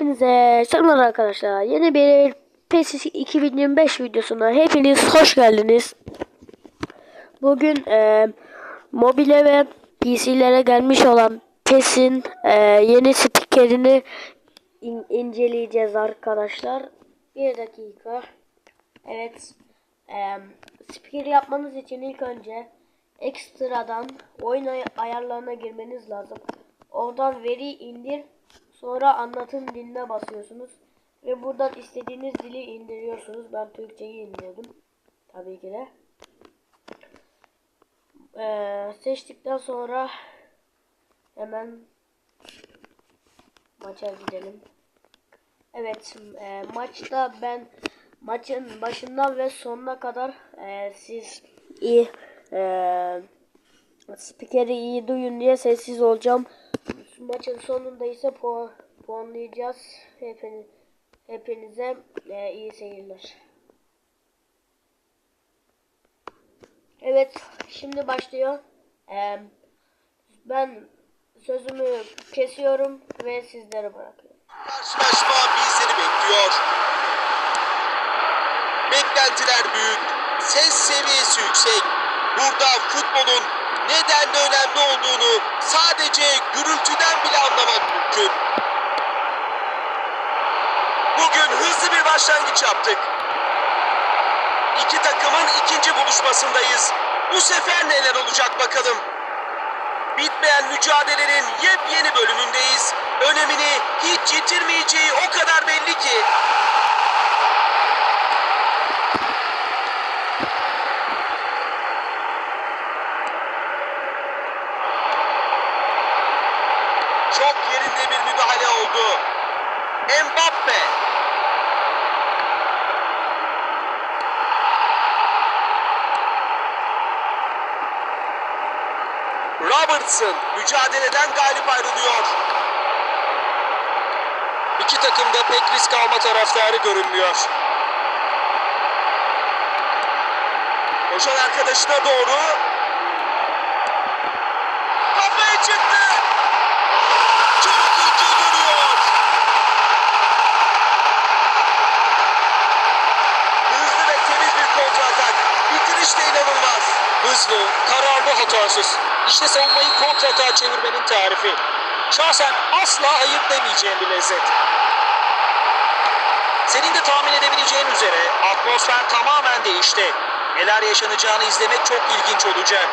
Hepinize selamlar arkadaşlar. Yeni bir PES 2025 videosuna hepiniz hoş geldiniz. Bugün e, mobile ve PC'lere gelmiş olan PES'in e, yeni spikerini in- inceleyeceğiz arkadaşlar. Bir dakika. Evet. E, spiker yapmanız için ilk önce ekstradan oyun ay- ayarlarına girmeniz lazım. Oradan veri indir. Sonra anlatım diline basıyorsunuz. Ve buradan istediğiniz dili indiriyorsunuz. Ben Türkçeyi indirdim. Tabii ki de. Ee, seçtikten sonra hemen maça gidelim. Evet, e, maçta ben maçın başından ve sonuna kadar e, siz iyi e, spikeri iyi duyun diye sessiz olacağım. Maçın sonunda ise puan, puanlayacağız. Hepiniz, hepinize e, iyi seyirler. Evet, şimdi başlıyor. E, ben sözümü kesiyorum ve sizlere bırakıyorum. Karşılaşma bizleri bekliyor. Beklentiler büyük, ses seviyesi yüksek. Burada futbolun nedenle önemli olduğunu sadece gürültüden bile anlamak mümkün. Bugün hızlı bir başlangıç yaptık. İki takımın ikinci buluşmasındayız. Bu sefer neler olacak bakalım. Bitmeyen mücadelenin yepyeni bölümündeyiz. Önemini hiç yitirmeyeceği o kadar belli ki. Çok yerinde bir müdahale oldu. Mbappe. Robertson mücadeleden galip ayrılıyor. İki takım da pek risk alma taraftarı görünmüyor. Koşan arkadaşına doğru. Kafaya çıktı. Çok kötü duruyor. Hızlı ve temiz bir kontratak. De inanılmaz. Hızlı, kararlı, hatasız. İşte savunmayı kontratağa çevirmenin tarifi. Şahsen asla hayır demeyeceğim bir lezzet. Senin de tahmin edebileceğin üzere atmosfer tamamen değişti. Neler yaşanacağını izlemek çok ilginç olacak.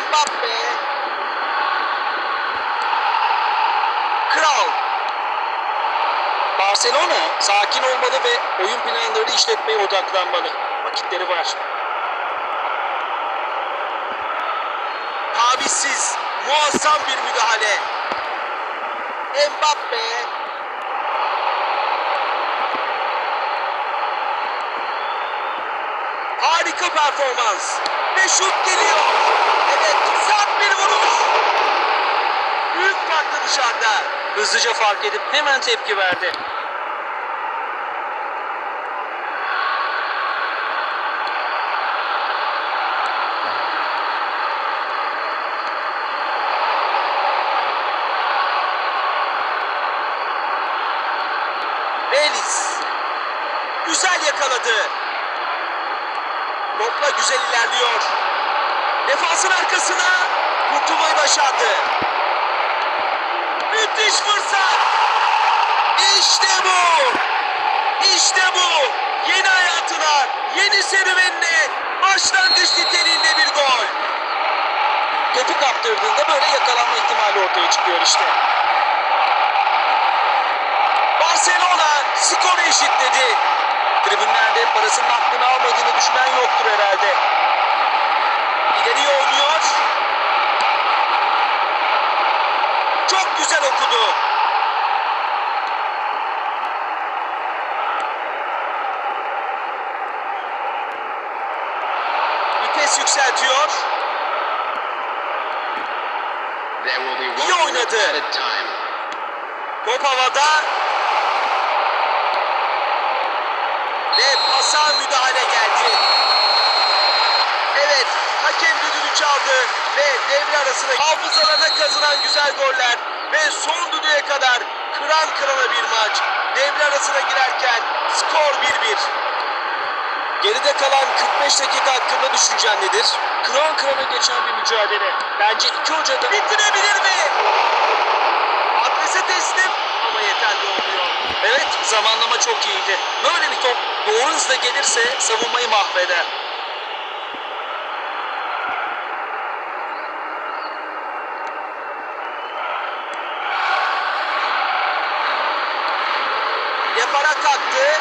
Mbappe. Kral. Barcelona sakin olmalı ve oyun planlarını işletmeye odaklanmalı. Vakitleri var. Tavizsiz, muazzam bir müdahale. Mbappe. Harika performans. Ve şut geliyor. Evet, sert bir vuruş. Büyük farklı dışarıda. Hızlıca fark edip hemen tepki verdi. Belis. Güzel yakaladı. Topla güzel ilerliyor. Defansın arkasına kurtulmayı başardı. Müthiş fırsat. İşte bu. İşte bu. Yeni hayatına, yeni serüvenine başlangıç niteliğinde bir gol. Topu kaptırdığında böyle yakalanma ihtimali ortaya çıkıyor işte. Barcelona skoru eşitledi. Tribünlerde parasının hakkını almadığını düşünen yoktur herhalde. İleriye oynuyor. Çok güzel okudu. Vites yükseltiyor. İyi oynadı. Top havada. Ve pasa müdahale geldi. Evet, hakem düdüğünü çaldı ve devre arasında hafızalarına kazınan güzel goller ve son düdüğe kadar Kıran kırana bir maç. Devre arasına girerken skor 1-1. Geride kalan 45 dakika hakkında düşüncen nedir? Kıran kırana geçen bir mücadele. Bence iki hoca da Bitirebilir mi? Adrese teslim ama yeterli olmuyor. Evet zamanlama çok iyiydi. Top doğru hızla gelirse savunmayı mahveder. Yaparak kalktı.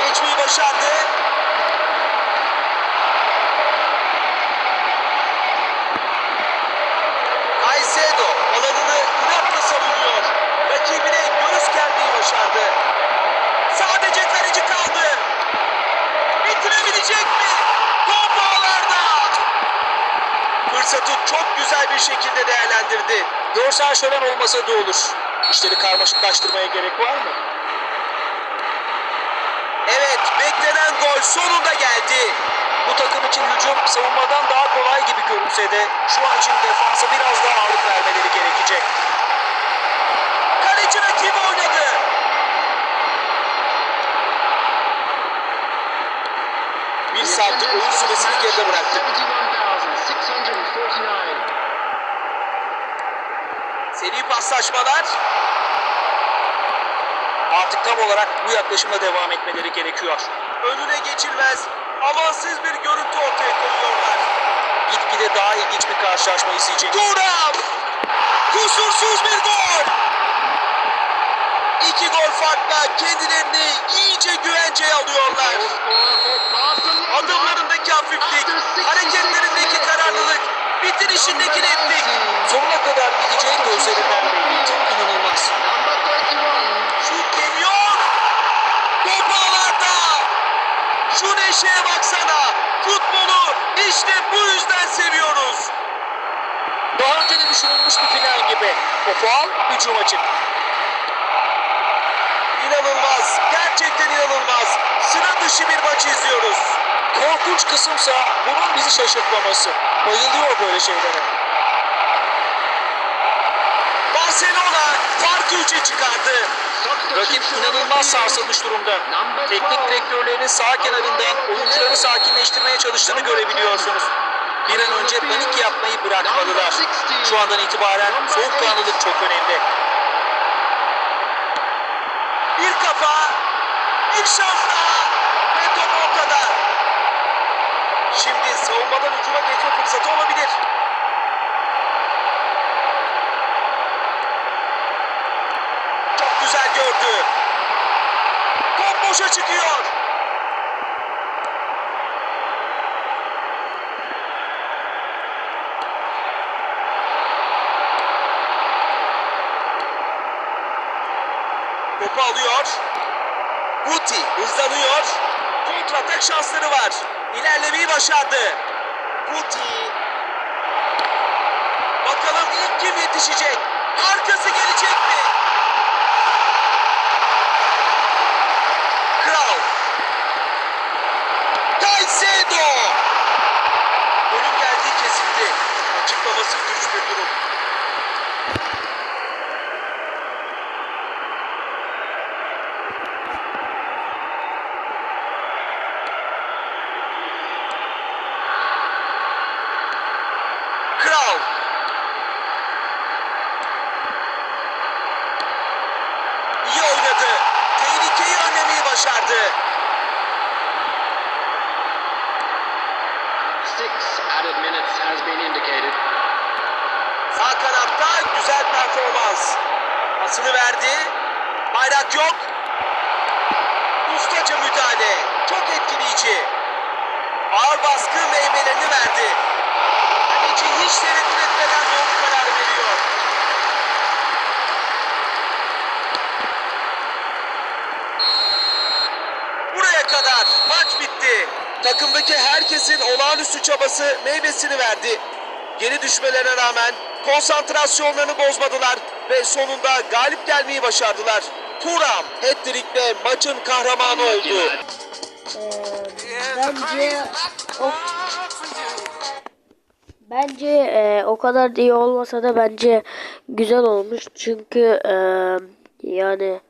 Geçmeyi başardı. Caicedo alanını inatla savunuyor. Rakibine göğüs germeyi başardı. Sadece kaleci kaldı. Bitirebilecek mi? Top ağlarda. Fırsatı çok güzel bir şekilde değerlendirdi. Görsel şölen olmasa da olur. İşleri karmaşıklaştırmaya gerek var mı? Evet, beklenen gol sonunda geldi. Bu takım için hücum savunmadan daha kolay gibi görünse de şu an için defansa biraz daha ağırlık vermeleri gerekecek. Kaleci rakibi oynadı. Saatlik oyun süresini geride bıraktık. 71,649. Seri paslaşmalar. Artık tam olarak bu yaklaşımla devam etmeleri gerekiyor. Önüne geçilmez, amansız bir görüntü ortaya koyuyorlar. Gitgide daha ilginç bir karşılaşma izleyecek. Turam! Kusursuz bir gol! Farkla kendilerini iyice güvenceye alıyorlar. Adımlarındaki hafiflik, hareketlerindeki kararlılık, bitirişindeki netlik. Sonuna kadar gideceği gözlerinden belliydi. İnanılmaz. Şut geliyor. Top ağlarda. Şu neşeye baksana. Futbolu işte bu yüzden seviyoruz. Daha önce de düşünülmüş bir plan gibi. Topu al, hücuma çık. İnanılmaz. Gerçekten inanılmaz. Sıra dışı bir maç izliyoruz. Korkunç kısımsa bunun bizi şaşırtmaması. Bayılıyor böyle şeylere. Barcelona farkı üçe çıkardı. Rakip inanılmaz sarsılmış durumda. Teknik direktörlerin sağ kenarından oyuncuları sakinleştirmeye çalıştığını görebiliyorsunuz. Bir an önce panik yapmayı bırakmalılar. Şu andan itibaren soğukkanlılık çok önemli. Bir kafa. Bir şans daha. Ve top ortada. Şimdi savunmadan hücuma geçme fırsatı olabilir. Çok güzel gördü. Top boşa çıkıyor. Topu alıyor. Guti hızlanıyor. Kontratak şansları var. İlerlemeyi başardı. Guti. Bakalım ilk kim yetişecek? Arkası gelecek mi? Kral. Caicedo. Golün geldiği kesildi. Açıklaması güç bir durum. Kral. İyi oynadı. Tehlikeyi önlemeyi başardı. Six added minutes has been indicated. Sağ kanatta güzel performans. Pasını verdi. Bayrak yok. Ustaca müdahale. Çok etkileyici. Ağır baskı meyvelerini verdi. Kaleci hiç tereddüt etmeden doğru karar veriyor. Buraya kadar bitti. Takımdaki herkesin olağanüstü çabası meyvesini verdi. Geri düşmelerine rağmen konsantrasyonlarını bozmadılar ve sonunda galip gelmeyi başardılar. Turam hat-trick'le maçın kahramanı oldu. Bence o Bence e, o kadar da iyi olmasa da bence güzel olmuş. Çünkü e, yani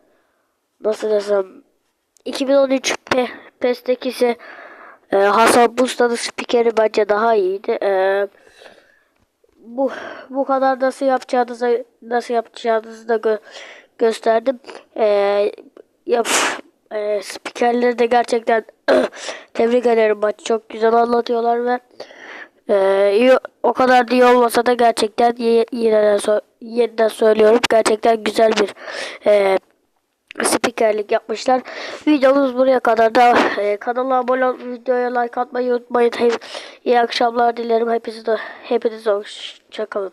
nasıl desem 2013 P PES'teki e, Hasan Busta'nın spikeri bence daha iyiydi. E, bu bu kadar nasıl yapacağınızı nasıl yapacağınızı da gö- gösterdim. E, yap e, spikerleri de gerçekten tebrik ederim. Maçı çok güzel anlatıyorlar ve ee, iyi, o kadar da iyi olmasa da gerçekten y- yine de so- yeniden söylüyorum gerçekten güzel bir e, spikerlik yapmışlar. Videomuz buraya kadar da e, kanala abone olup videoya like atmayı unutmayın. Hem- İyi akşamlar dilerim hepinize hepinize hoşçakalın.